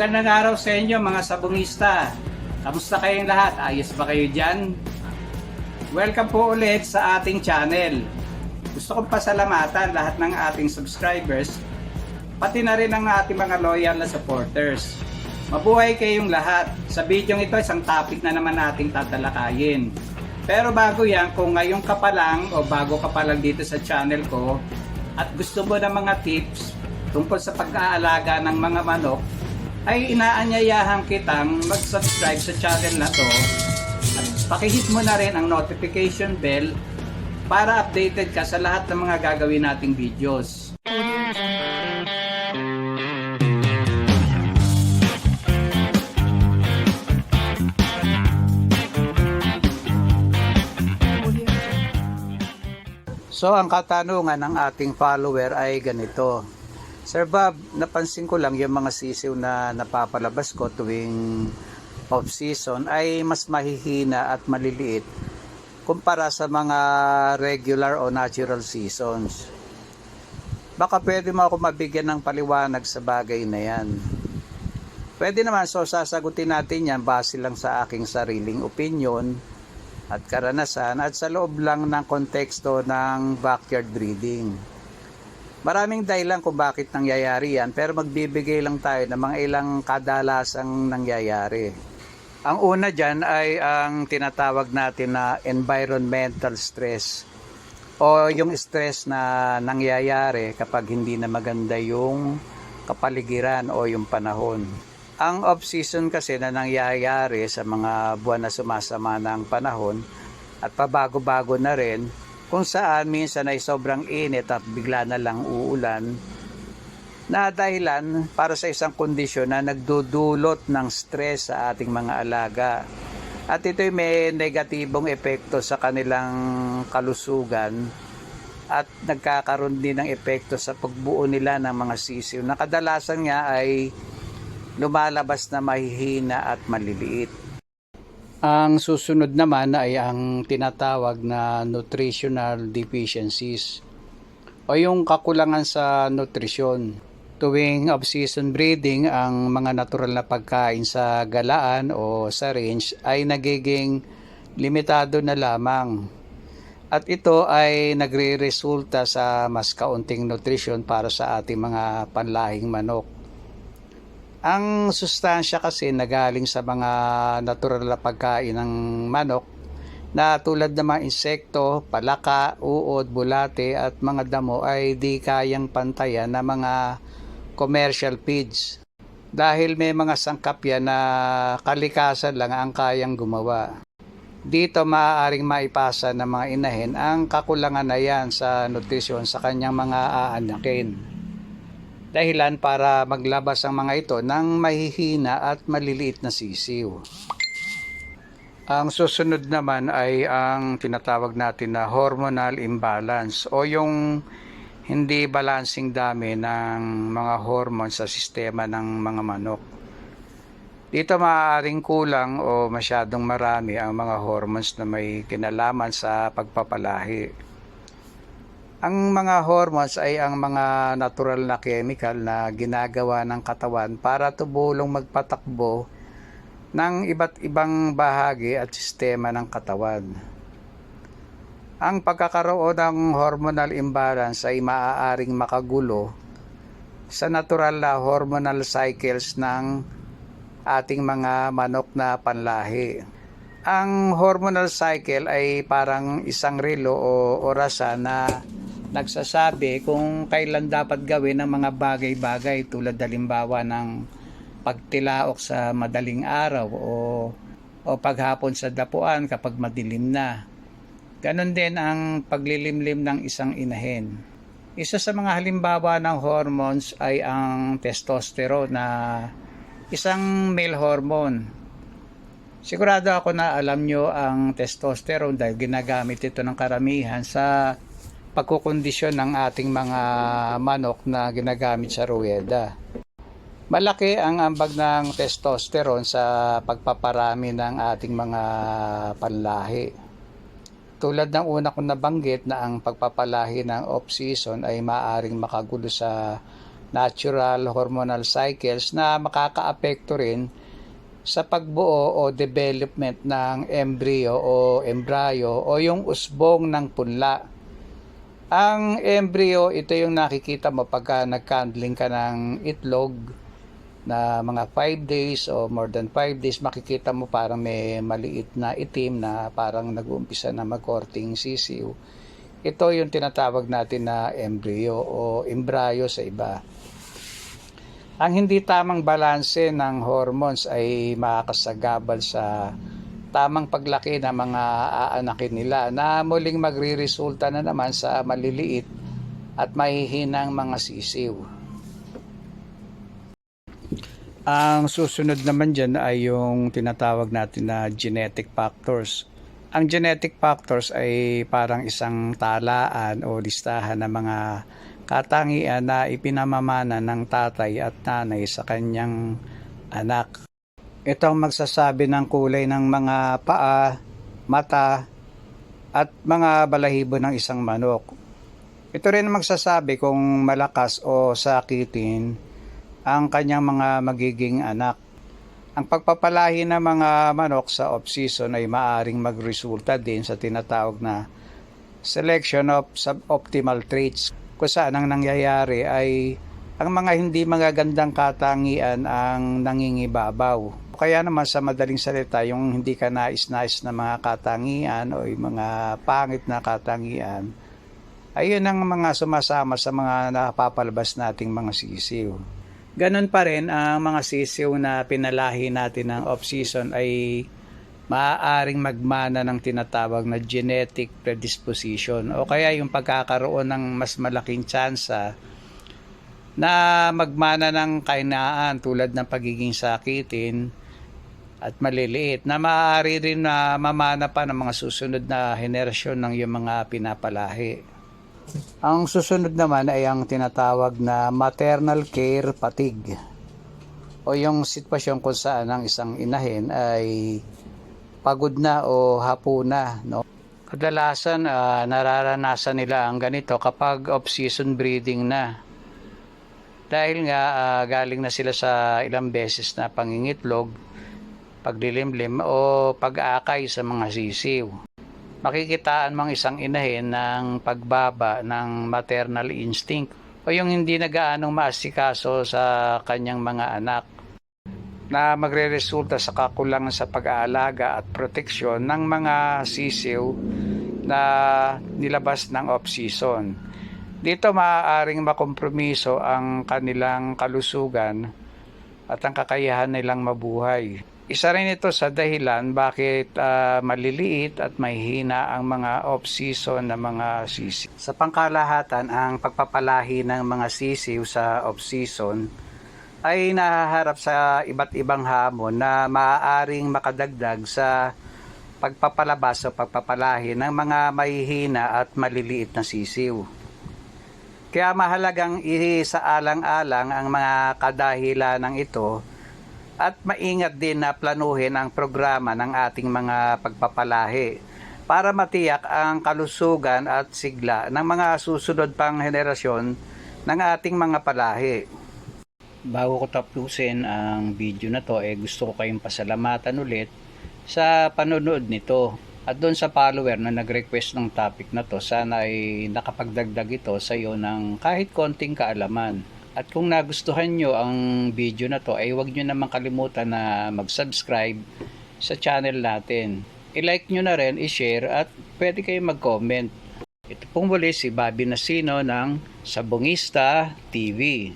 Magandang araw sa inyo mga sabungista. Kamusta kayong lahat? Ayos ba kayo dyan? Welcome po ulit sa ating channel. Gusto kong pasalamatan lahat ng ating subscribers, pati na rin ang ating mga loyal na supporters. Mabuhay kayong lahat. Sa video ito, isang topic na naman nating tatalakayin. Pero bago yan, kung ngayon ka pa lang o bago ka pa lang dito sa channel ko at gusto mo ng mga tips tungkol sa pag-aalaga ng mga manok, ay inaanyayahan kitang mag-subscribe sa channel na to at pakihit mo na rin ang notification bell para updated ka sa lahat ng mga gagawin nating videos. So ang katanungan ng ating follower ay ganito. Sir Bob, napansin ko lang yung mga sisiw na napapalabas ko tuwing off-season ay mas mahihina at maliliit kumpara sa mga regular o natural seasons. Baka pwede mo ako mabigyan ng paliwanag sa bagay na yan. Pwede naman, so sasagutin natin yan base lang sa aking sariling opinion at karanasan at sa loob lang ng konteksto ng backyard breeding. Maraming dahilan kung bakit nangyayari yan pero magbibigay lang tayo ng mga ilang kadalasang nangyayari. Ang una dyan ay ang tinatawag natin na environmental stress o yung stress na nangyayari kapag hindi na maganda yung kapaligiran o yung panahon. Ang off-season kasi na nangyayari sa mga buwan na sumasama ng panahon at pabago-bago na rin kung saan minsan ay sobrang init at bigla na lang uulan na dahilan para sa isang kondisyon na nagdudulot ng stress sa ating mga alaga. At ito'y may negatibong epekto sa kanilang kalusugan at nagkakaroon din ng epekto sa pagbuo nila ng mga sisiw na kadalasan nga ay lumalabas na mahihina at maliliit. Ang susunod naman ay ang tinatawag na nutritional deficiencies o yung kakulangan sa nutrisyon. Tuwing off-season breeding, ang mga natural na pagkain sa galaan o sa range ay nagiging limitado na lamang. At ito ay nagre-resulta sa mas kaunting nutrisyon para sa ating mga panlahing manok. Ang sustansya kasi nagaling sa mga natural na pagkain ng manok na tulad ng mga insekto, palaka, uod, bulate at mga damo ay di kayang pantayan na mga commercial feeds dahil may mga sangkap yan na kalikasan lang ang kayang gumawa. Dito maaaring maipasa ng mga inahin ang kakulangan na yan sa nutrisyon sa kanyang mga aanakin dahilan para maglabas ang mga ito ng mahihina at maliliit na sisiw. Ang susunod naman ay ang tinatawag natin na hormonal imbalance o yung hindi balancing dami ng mga hormones sa sistema ng mga manok. Dito maaaring kulang o masyadong marami ang mga hormones na may kinalaman sa pagpapalahi. Ang mga hormones ay ang mga natural na chemical na ginagawa ng katawan para tumulong magpatakbo ng iba't ibang bahagi at sistema ng katawan. Ang pagkakaroon ng hormonal imbalance ay maaaring makagulo sa natural na hormonal cycles ng ating mga manok na panlahi. Ang hormonal cycle ay parang isang relo o orasan na nagsasabi kung kailan dapat gawin ang mga bagay-bagay tulad halimbawa ng pagtilaok sa madaling araw o, o paghapon sa dapuan kapag madilim na. Ganon din ang paglilimlim ng isang inahin. Isa sa mga halimbawa ng hormones ay ang testosterone na isang male hormone. Sigurado ako na alam nyo ang testosterone dahil ginagamit ito ng karamihan sa pagkukondisyon ng ating mga manok na ginagamit sa ruweda. Malaki ang ambag ng testosterone sa pagpaparami ng ating mga panlahi. Tulad ng una kong nabanggit na ang pagpapalahi ng off-season ay maaring makagulo sa natural hormonal cycles na makakaapekto rin sa pagbuo o development ng embryo o embryo o yung usbong ng punla. Ang embryo, ito yung nakikita mo pagka nagkandling ka ng itlog na mga 5 days o more than 5 days, makikita mo parang may maliit na itim na parang nag-uumpisa na magkorting sisiw. Ito yung tinatawag natin na embryo o embryo sa iba. Ang hindi tamang balanse ng hormones ay makakasagabal sa tamang paglaki ng mga aanakin nila na muling magriresulta na naman sa maliliit at mahihinang mga sisiw. Ang susunod naman dyan ay yung tinatawag natin na genetic factors. Ang genetic factors ay parang isang talaan o listahan ng mga katangian na ipinamamana ng tatay at nanay sa kanyang anak. Ito ang magsasabi ng kulay ng mga paa, mata, at mga balahibo ng isang manok. Ito rin magsasabi kung malakas o sakitin ang kanyang mga magiging anak. Ang pagpapalahi ng mga manok sa off-season ay maaring magresulta din sa tinatawag na selection of suboptimal traits kung saan ang nangyayari ay ang mga hindi magagandang katangian ang nangingibabaw. Kaya naman sa madaling salita, yung hindi ka nais-nais na mga katangian o yung mga pangit na katangian, ayun ang mga sumasama sa mga napapalabas nating mga sisiw. Ganon pa rin ang mga sisiw na pinalahi natin ng off-season ay maaaring magmana ng tinatawag na genetic predisposition o kaya yung pagkakaroon ng mas malaking tsansa na magmana ng kainaan tulad ng pagiging sakitin at maliliit na maaari rin na mamana pa ng mga susunod na henerasyon ng yung mga pinapalahi. Ang susunod naman ay ang tinatawag na maternal care fatigue o yung sitwasyon kung saan ang isang inahin ay pagod na o hapo na. No? Kadalasan ah, nararanasan nila ang ganito kapag off-season breeding na. Dahil nga ah, galing na sila sa ilang beses na pangingitlog, pagdilimlim o pag-akay sa mga sisiw. Makikitaan mang isang inahin ng pagbaba ng maternal instinct o yung hindi na gaanong maasikaso sa kanyang mga anak na magre-resulta sa kakulangan sa pag-aalaga at proteksyon ng mga sisiw na nilabas ng off-season. Dito maaaring makompromiso ang kanilang kalusugan at ang kakayahan nilang mabuhay. Isa rin ito sa dahilan bakit ah, maliliit at mahihina ang mga off-season na mga sisiw. Sa pangkalahatan, ang pagpapalahi ng mga sisiw sa off-season ay nahaharap sa iba't ibang hamon na maaaring makadagdag sa pagpapalabas o pagpapalahi ng mga mahihina at maliliit na sisiw. Kaya mahalagang isaalang-alang ang mga kadahilan ng ito at maingat din na planuhin ang programa ng ating mga pagpapalahi para matiyak ang kalusugan at sigla ng mga susunod pang henerasyon ng ating mga palahi. Bago ko tapusin ang video na to, eh gusto ko kayong pasalamatan ulit sa panonood nito. At doon sa follower na nag-request ng topic na to, sana ay nakapagdagdag ito sa iyo ng kahit konting kaalaman. At kung nagustuhan nyo ang video na to, ay huwag nyo naman kalimutan na mag-subscribe sa channel natin. I-like nyo na rin, i-share at pwede kayo mag-comment. Ito pong muli si Bobby Nasino ng Sabongista TV.